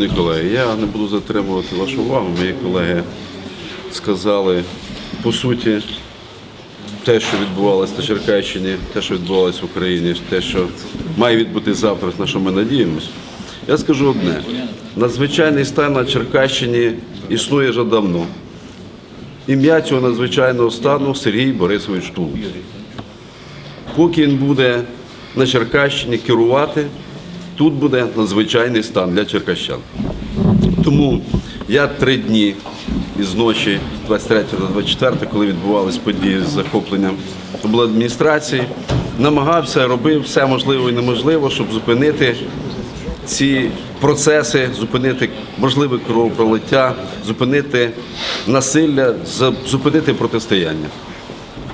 Шановні колеги, я не буду затримувати вашу увагу. Мої колеги сказали по суті те, що відбувалося на Черкащині, те, що відбувалося в Україні, те, що має відбути завтра, на що ми надіємося. Я скажу одне: надзвичайний стан на Черкащині існує вже давно. Ім'я цього надзвичайного стану Сергій Борисович Тулуб. Поки він буде на Черкащині керувати, тут буде надзвичайний стан для черкащан. Тому я три дні із ночі з 23 до 24, коли відбувалися події з захопленням обладміністрації, намагався, робив все можливе і неможливе, щоб зупинити ці процеси, зупинити можливе кровопролиття, зупинити насилля, зупинити протистояння.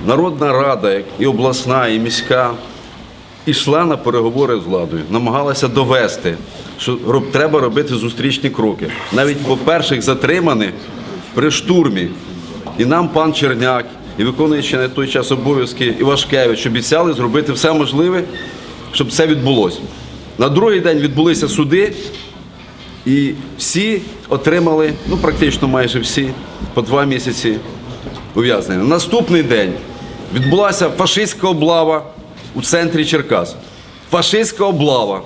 Народна рада, і обласна, і міська, йшла на переговори з владою, намагалася довести, що треба робити зустрічні кроки. Навіть по перших затриманих при штурмі. І нам пан Черняк, і виконуючи на той час обов'язки Івашкевич обіцяли зробити все можливе, щоб це відбулося. На другий день відбулися суди, і всі отримали, ну практично майже всі, по два місяці ув'язнення. Наступний день відбулася фашистська облава у центрі Черкас. Фашистська облава,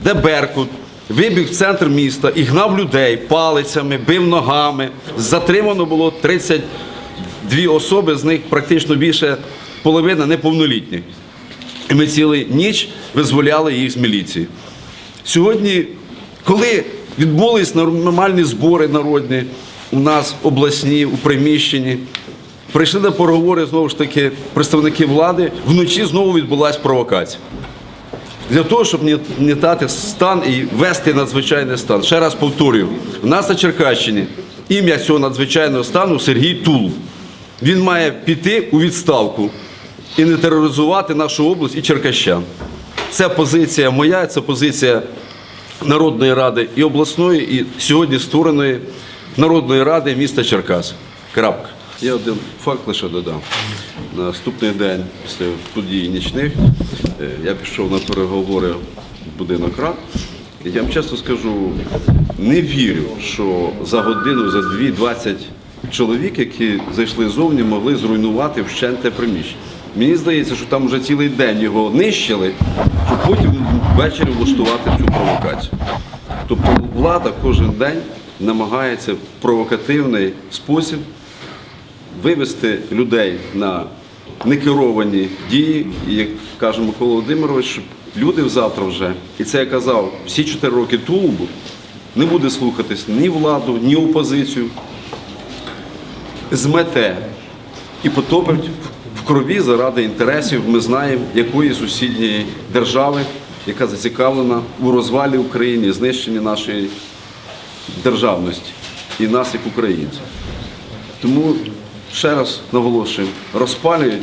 де Беркут вибіг в центр міста і гнав людей палицями, бив ногами. Затримано було 32 особи, з них практично більше половина неповнолітні. І ми цілу ніч визволяли їх з міліції. Сьогодні, коли відбулись нормальні збори народні у нас обласні, у приміщенні, прийшли на переговори знову ж таки представники влади, вночі знову відбулася провокація. Для того, щоб не нітати стан і вести надзвичайний стан. Ще раз повторюю, у нас на Черкащині ім'я цього надзвичайного стану Сергій Тулуб. Він має піти у відставку і не тероризувати нашу область і черкащан. Це позиція моя, це позиція Народної ради і обласної, і сьогодні створеної Народної ради міста Черкас. Крапка. Я один факт лише додам. Наступний день після подій нічних е, я пішов на переговори в будинок рад. І я вам чесно скажу, не вірю, що за годину, за дві, 20 чоловік, які зайшли зовні, могли зруйнувати вщент те приміщення. Мені здається, що там вже цілий день його нищили, щоб потім ввечері влаштувати цю провокацію. Тобто влада кожен день намагається в провокативний спосіб вивести людей на некеровані дії, і як каже Микола Володимирович, щоб люди завтра вже, і це я казав, всі чотири роки тулубу не буде слухатись ні владу, ні опозицію, змете і потопить в крові заради інтересів, ми знаємо, якої сусідньої держави, яка зацікавлена у розвалі України, знищенні нашої державності і нас як українців. Тому ще раз наголошую, розпалюють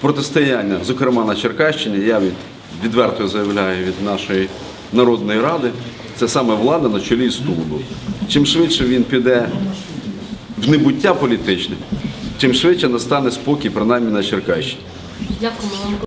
протистояння, зокрема на Черкащині. Я від, відверто заявляю від нашої народної ради. Це саме влада на чолі з Тулубом. Чим швидше він піде в небуття політичне, тим швидше настане спокій, принаймні на Черкащині. Дякуємо вам.